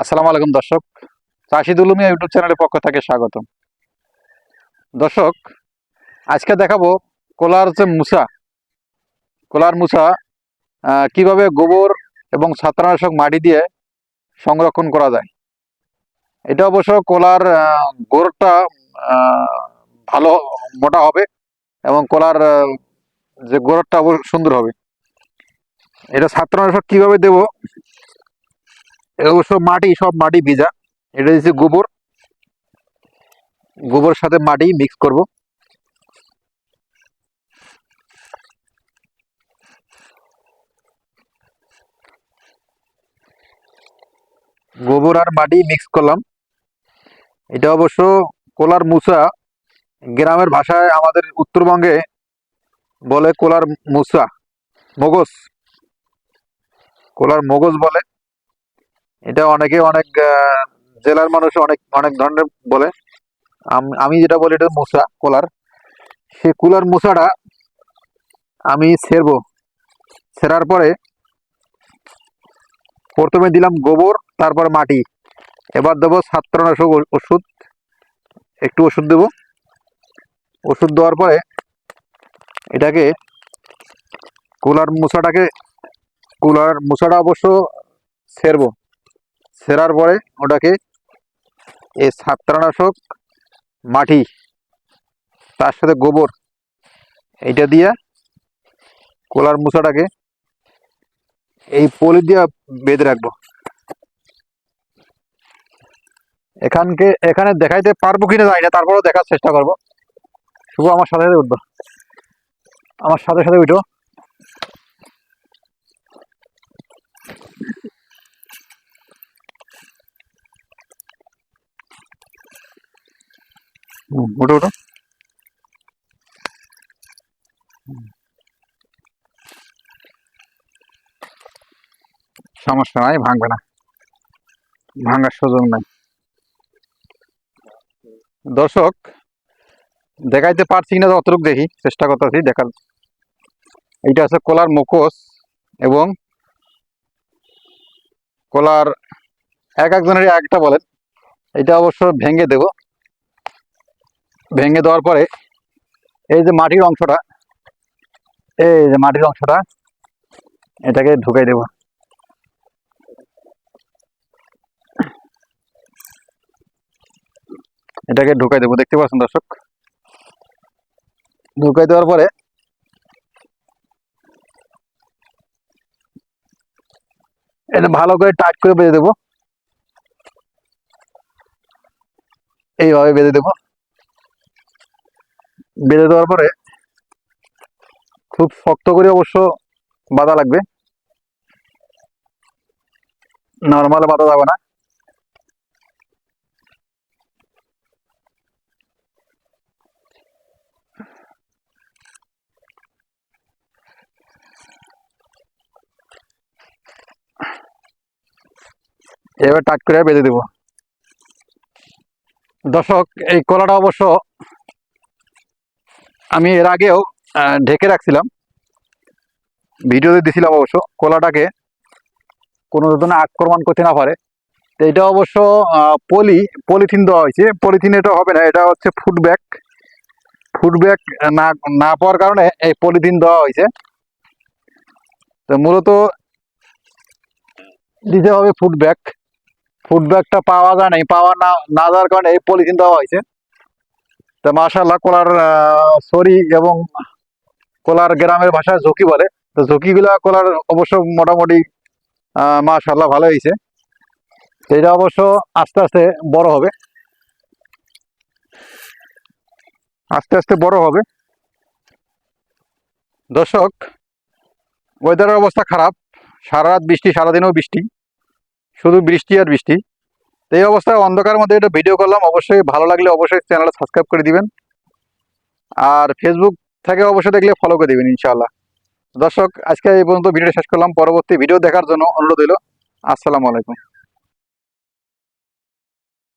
আসসালামু আলাইকুম, দর্শক। চাষি দুলুমিয়া ইউটিউব চ্যানেলের পক্ষ থেকে স্বাগতম। দর্শক, আজকে দেখাবো কোলার যে মুসা, কোলার মুসা কীভাবে গোবর এবং ছত্রাকনাশক মাটি দিয়ে সংরক্ষণ করা যায়। এটা অবশ্য কোলার গোড়টা ভালো, মোটা হবে এবং কোলার যে অবশ্য সুন্দর হবে। এটা ছত্রাকনাশক কীভাবে দেবো অবশ্য মাটি, সব মাটি ভিজা। এটা দিচ্ছে গোবর। গোবরের সাথে মাটি মিক্স করব। গোবর আর মাটি মিক্স করলাম। এটা অবশ্য কোলার মুসা গ্রামের ভাষায় আমাদের উত্তরবঙ্গে বলে কোলার মুসা মগজ। কোলার মগজ বলে। এটা অনেকে অনেক জেলার মানুষ অনেক অনেক ধরনের বলে। আমি যেটা বলি এটা মুসা, কোলার। সে কুলার মুসাটা আমি ছেড়বো। ছেড়ার পরে প্রথমে দিলাম গোবর, তারপর মাটি। এবার দেবো ছত্রাকনাশক ও- ওষুধ। একটু ওষুধ দেবো। ওষুধ দেওয়ার পরে এটাকে কুলার মুসাটাকে, কুলার মুসাটা অবশ্য ছেড়বো। ছেঁড়ার পরে ওটাকে এই ছত্রাকনাশক মাটি, তার সাথে গোবর, এইটা দিয়ে কোলার মুসাটাকে এই পলি দিয়ে বেঁধে রাখব। এখানকে, এখানে দেখাইতে পারব কিনা জানি না, তারপরেও দেখার চেষ্টা করব। শুভ, আমার সাথে সাথে উঠবো। আমার সাথে সাথে উঠো। উঠো উঠো সমস্যা নাই, ভাঙবে না। ভাঙার সুযোগ নাই। দর্শক, দেখাইতে পারছি না যতটুকু দেখি, চেষ্টা করতেছি দেখার। এইটা আছে কলার মুখোশ এবং কলার এক একজনের একটা বলেন। এটা অবশ্য ভেঙে দেব। ভেঙে দেওয়ার পরে এই যে মাটির অংশটা, এই যে মাটির অংশটা, এটাকে ঢুকাই দেব। এটাকে ঢুকাই দেবো, দেখতে পাচ্ছেন দর্শক? ঢুকাই দেওয়ার পরে এটা ভালো করে টাইট করে বেঁধে দেবো। এইভাবে বেঁধে দেবো। বেঁধে দেওয়ার পরে খুব শক্ত করে অবশ্য বাঁধা লাগবে। নর্মাল বাঁধা যাবে না। এবার টাক করে বেঁধে দেব। দর্শক, এই কলাটা অবশ্য আমি এর আগেও ঢেকে রাখছিলাম। ভিডিওতে দিছিলাম অবশ্য, কলাটাকে। কোনো ধরনের আক্রমণ করতে না পারে। তো এটা অবশ্য পলি, পলিথিন দেওয়া হয়েছে। পলিথিন এটা হবে না, এটা হচ্ছে ফুড ব্যাগ ফুড ব্যাগ না না পাওয়ার কারণে এই পলিথিন দেওয়া হয়েছে। তো মূলত দিতে হবে ফুড ব্যাগ ফুড ব্যাগটা পাওয়া যায় নাই, পাওয়া না না যাওয়ার কারণে এই পলিথিন দেওয়া হয়েছে। তো মাশাল্লাহ কোলার সরি এবং কোলার গ্রামের ভাষায় ঝুঁকি বলে। তো ঝুঁকিগুলা কোলার অবশ্য মোটামুটি মাশাল্লাহ ভালো হয়েছে। এটা অবশ্য আস্তে আস্তে বড় হবে। আস্তে আস্তে বড় হবে। দর্শক ওয়েদারের অবস্থা খারাপ। সারা রাত বৃষ্টি, সারাদিনও বৃষ্টি। শুধু বৃষ্টি আর বৃষ্টি। তো এই অবস্থায় অন্ধকার মধ্যে একটা ভিডিও করলাম। অবশ্যই ভালো লাগলে অবশ্যই চ্যানেলটা সাবস্ক্রাইব করে দিবেন। আর ফেসবুক থেকে অবশ্যই দেখলে ফলো করে দিবেন, ইনশাআল্লাহ। দর্শক, আজকে এই পর্যন্ত ভিডিও শেষ করলাম। পরবর্তী ভিডিও দেখার জন্য অনুরোধ হইল আসসালামু আলাইকুম।